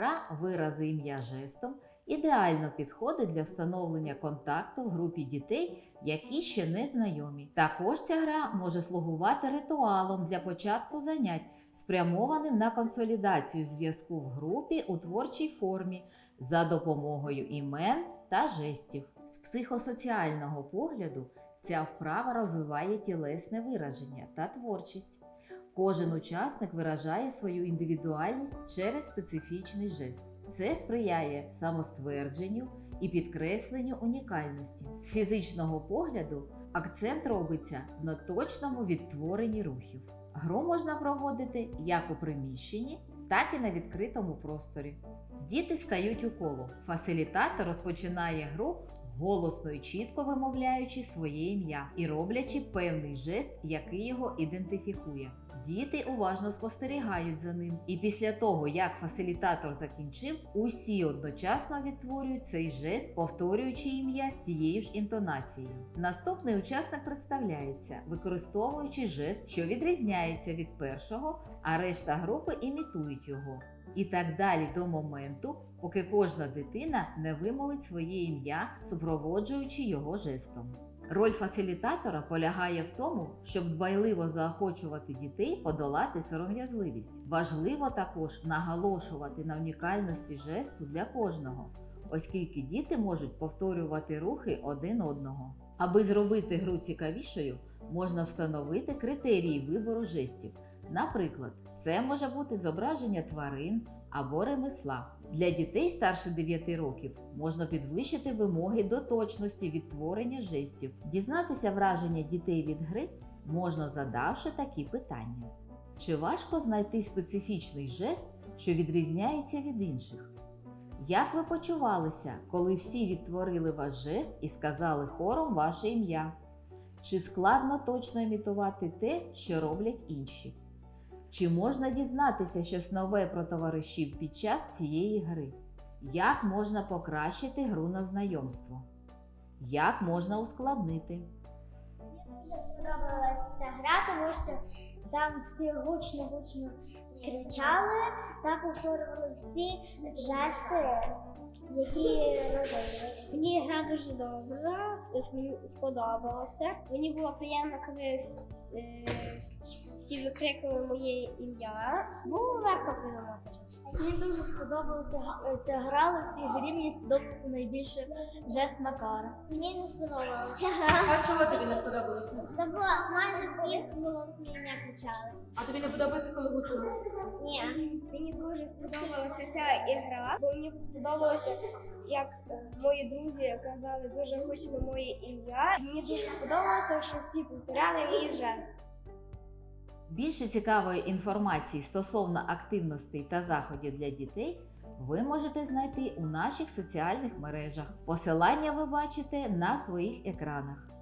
Гра вирази ім'я жестом ідеально підходить для встановлення контакту в групі дітей, які ще не знайомі. Також ця гра може слугувати ритуалом для початку занять, спрямованим на консолідацію зв'язку в групі у творчій формі за допомогою імен та жестів. З психосоціального погляду ця вправа розвиває тілесне вираження та творчість. Кожен учасник виражає свою індивідуальність через специфічний жест. Це сприяє самоствердженню і підкресленню унікальності. З фізичного погляду акцент робиться на точному відтворенні рухів. Гру можна проводити як у приміщенні, так і на відкритому просторі. Діти стають у коло. Фасилітатор розпочинає гру голосно і чітко вимовляючи своє ім'я і роблячи певний жест, який його ідентифікує. Діти уважно спостерігають за ним, і після того, як фасилітатор закінчив, усі одночасно відтворюють цей жест, повторюючи ім'я з цією ж інтонацією. Наступний учасник представляється, використовуючи жест, що відрізняється від першого, а решта групи імітують його. І так далі до моменту, поки кожна дитина не вимовить своє ім'я, супроводжуючи його жестом. Роль фасилітатора полягає в тому, щоб дбайливо заохочувати дітей подолати сором'язливість. Важливо також наголошувати на унікальності жесту для кожного, оскільки діти можуть повторювати рухи один одного. Аби зробити гру цікавішою, можна встановити критерії вибору жестів. Наприклад, це може бути зображення тварин або ремесла. Для дітей старше 9 років можна підвищити вимоги до точності відтворення жестів. Дізнатися враження дітей від гри можна задавши такі питання: чи важко знайти специфічний жест, що відрізняється від інших? Як ви почувалися, коли всі відтворили ваш жест і сказали хором ваше ім'я? Чи складно точно імітувати те, що роблять інші? Чи можна дізнатися щось нове про товаришів під час цієї гри? Як можна покращити гру на знайомство? Як можна ускладнити? Мені дуже сподобалася ця гра, тому що там всі гучно-гучно кричали та повторювали всі жести, які робили. Мені гра дуже добра, мені сподобалося. Мені було приємно, коли е, всі викрикнули моє ім'я. Було легко приймати. Мені дуже сподобалася га- ця гра, але в цій грі мені сподобався найбільше жест Макара. Мені не сподобалося. А чого тобі не сподобалося? Та бо майже всі голосні ім'я кричали. А тобі не подобається, коли гучно? Ні. Мені дуже сподобалася ця ігра, бо мені сподобалося, як е, мої друзі казали дуже гучно моє ім'я. Мені дуже сподобалося, що всі повторяли мій жест. Більше цікавої інформації стосовно активностей та заходів для дітей ви можете знайти у наших соціальних мережах. Посилання ви бачите на своїх екранах.